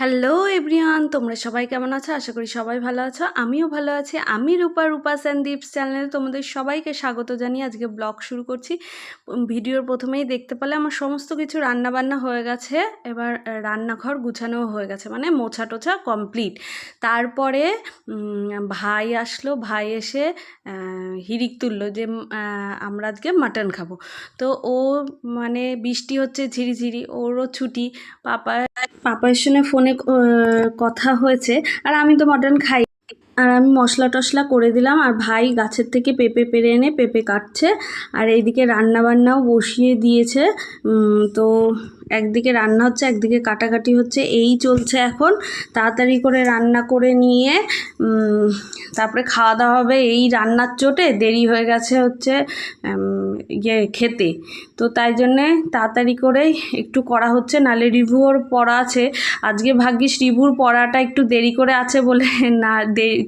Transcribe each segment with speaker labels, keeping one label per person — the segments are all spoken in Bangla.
Speaker 1: হ্যালো এভরিওয়ান, তোমরা সবাই কেমন আছো? আশা করি সবাই ভালো আছো। আমিও ভালো আছি। আমি রূপা রূপা স্যান্ডীপস চ্যানেলে তোমাদের সবাইকে স্বাগত জানিয়ে আজকে ব্লগ শুরু করছি। ভিডিওর প্রথমেই দেখতে পেলে আমার সমস্ত কিছু রান্না বান্না হয়ে গেছে। এবার রান্নাঘর গুছানোও হয়ে গেছে মানে মোছা টোছা কমপ্লিট। তারপরে ভাই আসলো, ভাই এসে হিরিক তুললো যে আমরা আজকে মাটন খাব। তো ও মানে বৃষ্টি হচ্ছে ঝিরিঝিরি, ওরও ছুটি। পাপা পাপার সঙ্গে ফোনে আহ, কথা হয়েছে। আর আমি তো মটন খাই। আর আমি মশলা টশলা করে দিলাম। আর ভাই গাছের থেকে পেঁপে পেরে এনে পেঁপে কাটছে। আর এইদিকে রান্না বান্নাও বসিয়ে দিয়েছে। তো একদিকে রান্না হচ্ছে একদিকে কাটাকাটি হচ্ছে এই চলছে এখন। তাড়াতাড়ি করে রান্না করে নিয়ে তারপরে খাওয়া দাওয়া হবে এই রান্নার চোটে দেরি হয়ে গেছে হচ্ছে ইয়ে খেতে। তো তাই জন্যে তাড়াতাড়ি করেই একটু করা হচ্ছে নালে রিভিউর পড়া আছে। আজকে ভাগ্যিস রিভুর পড়াটা একটু দেরি করে আছে বলে না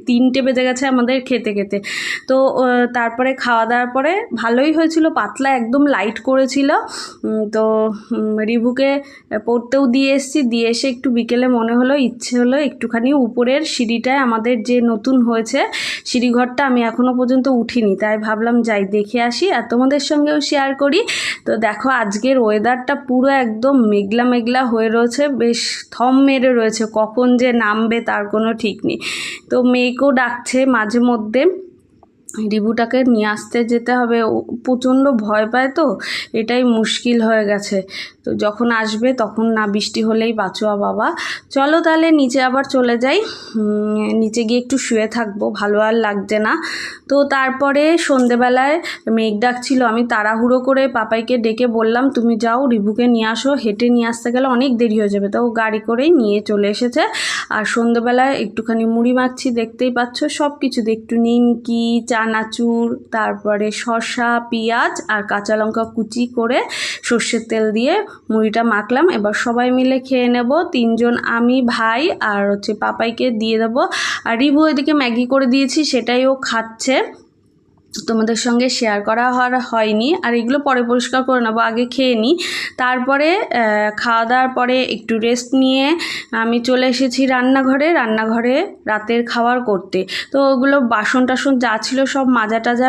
Speaker 1: তিনটে বেজে গেছে আমাদের খেতে খেতে। তো তারপরে খাওয়া দাওয়ার পরে ভালোই হয়েছিল পাতলা একদম লাইট করেছিল। তো উম, রিভুকে পড়তেও দিয়ে এসেছি। দিয়ে এসে একটু বিকেলে মনে হলো, ইচ্ছে হলো একটুখানি উপরের সিঁড়িটায় আমাদের যে নতুন হয়েছে, সিঁড়িঘরটা আমি এখনও পর্যন্ত উঠিনি। তাই ভাবলাম যাই, দেখে আসি আর তোমাদের সঙ্গেও শেয়ার করি। তো দেখো, আজকের ওয়েদারটা পুরো একদম মেঘলা মেঘলা হয়ে রয়েছে, বেশ থম মেরে রয়েছে। কখন যে নামবে তার কোনো ঠিক নেই। তো মেয়েকেও ডাকছে মাঝে মধ্যে। রিবুটাকে নিয়ে আসতে যেতে হবে। প্রচণ্ড ভয় পায় তো, এটাই মুশকিল হয়ে গেছে। তো যখন আসবে তখন না বৃষ্টি হলেই বাঁচোয়া বাবা। চলো তাহলে নিচে আবার চলে যাই। নিচে গিয়ে একটু শুয়ে থাকব, ভালো আর লাগছে না। তো তারপরে সন্ধেবেলায় মেঘ ডাকছিল, আমি তাড়াহুড়ো করে পাপাইকে ডেকে বললাম, তুমি যাও রিভুকে নিয়ে আসো। হেঁটে নিয়ে আসতে গেলে অনেক দেরি হয়ে যাবে। তো ও গাড়ি করেই নিয়ে চলে এসেছে। আর সন্ধেবেলায় একটুখানি মুড়ি মাখছি, দেখতেই পাচ্ছ সব কিছু একটু নিমকি চানাচুর তারপরে শসা, পেঁয়াজ আর কাঁচা লঙ্কা কুচি করে সর্ষের তেল দিয়ে মুড়িটা মাখলাম। এবার সবাই মিলে খেয়ে নেব। তিনজন আমি, ভাই আর হচ্ছে পাপাইকে দিয়ে দেবো। আর রিভু এদিকে ম্যাগি করে দিয়েছি, সেটাই ও খাচ্ছে। তোমাদের সঙ্গে শেয়ার করা হয়নি। আর এগুলো পরে পরিষ্কার করে নেব, আগে খেয়ে নিই তারপরে খাওয়া দাওয়ার পরে একটু রেস্ট নিয়ে আমি চলে এসেছি রান্নাঘরে। রান্নাঘরে রাতের খাবার করতে। তো ওগুলো বাসন টাসন যা ছিল সব মাজা টাজা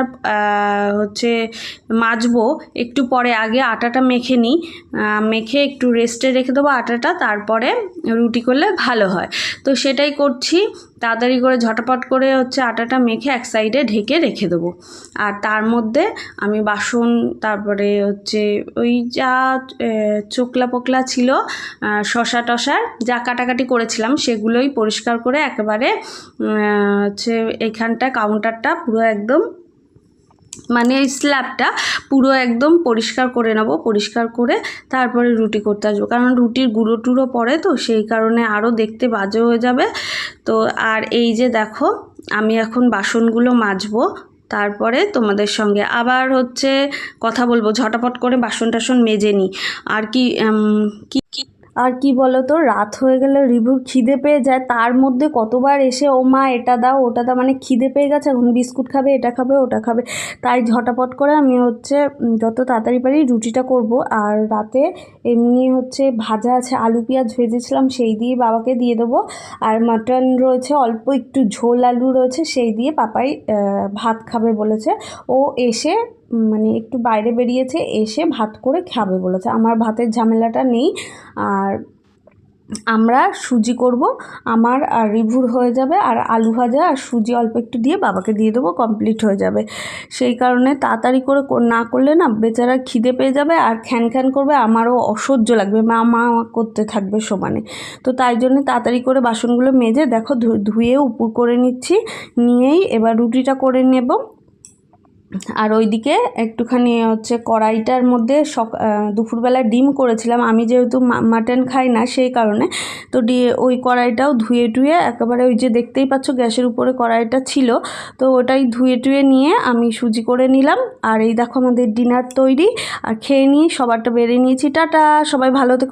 Speaker 1: হচ্ছে মাজবো। একটু পরে আগে আটাটা মেখে নিই মেখে একটু রেস্টে রেখে দেবো আটাটা। তারপরে রুটি করলে ভালো হয়। তো সেটাই করছি। তাড়াতাড়ি করে ঝটপট করে হচ্ছে আটাটা মেখে এক সাইডে ঢেকে রেখে দেবো। আর তার মধ্যে আমি বাসন, তারপরে হচ্ছে ওই যা চোকলা পোকলা ছিল শশা টশার যা কাটাকাটি করেছিলাম সেগুলোই পরিষ্কার করে একেবারে হচ্ছে এইখানটা কাউন্টারটা পুরো একদম মানে এই স্ল্যাবটা পুরো একদম পরিষ্কার করে নেব, পরিষ্কার করে তারপরে রুটি করতে আসব। কারণ রুটির গুঁড়ো টুড়ো পড়ে তো, সেই কারণে আরও দেখতে বাজে হয়ে যাবে। তো আর এই যে দেখো, আমি এখন বাসনগুলো মাজবো, তারপরে তোমাদের সঙ্গে আবার হচ্ছে কথা বলব, ঝটাপট করে বাসন টাসন মেজে নিই। আর কি কি, কি- আর কি বলো তো রাত হয়ে গেলে রিভুর খিদে পেয়ে যায়, তার মধ্যে কতবার এসে, ও মা, এটা দাও, ওটা দাও। মানে খিদে পেয়ে গেছে, এখন বিস্কুট খাবে, এটা খাবে, ওটা খাবে। তাই ঝটাপট করে আমি হচ্ছে যত তাড়াতাড়ি পারি রুটিটা করব। আর রাতে এমনি হচ্ছে ভাজা আছে, আলু, পেঁয়াজ ভেজেছিলাম, সেই দিয়ে বাবাকে দিয়ে দেবো। আর মাটন রয়েছে, অল্প একটু ঝোল আলু রয়েছে, সেই দিয়ে পাপাই ভাত খাবে বলেছে। ও এসে মানে একটু বাইরে বেরিয়েছে, এসে ভাত করে খাবে বলেছে। আমার ভাতের ঝামেলাটা নেই, আর আমরা সুজি করব। আমার আর রিভুর হয়ে যাবে, আর আলু ভাজা আর সুজি অল্প একটু দিয়ে বাবাকে দিয়ে দেবো, কমপ্লিট হয়ে যাবে। সেই কারণে তাড়াতাড়ি করে না করলে না বেচারা খিদে পেয়ে যাবে আর খ্যান খ্যান করবে, আমারও অসহ্য লাগবে। মা মা করতে থাকবে সমানে। তো তাই জন্য তাড়াতাড়ি করে বাসনগুলো মেজে, দেখো ধুয়ে উপুর করে নিচ্ছি, নিয়েই এবার রুটিটা করে নেব। আর ওইদিকে একটুখানি হচ্ছে কড়াইটার মধ্যে সক আহ, দুপুরবেলায় ডিম করেছিলাম। আমি যেহেতু মাটন খাই না সেই কারণে। তো ডি ওই কড়াইটাও ধুয়ে টুয়ে একেবারে ওই যে দেখতেই পাচ্ছ গ্যাসের উপরে কড়াইটা ছিল। তো ওটাই ধুয়ে টুয়ে নিয়ে আমি সুজি করে নিলাম। আর এই দেখো আমাদের ডিনার তৈরি। আর খেয়ে নিই সবারটা বেড়ে নিয়েছি। টাটা! সবাই ভালো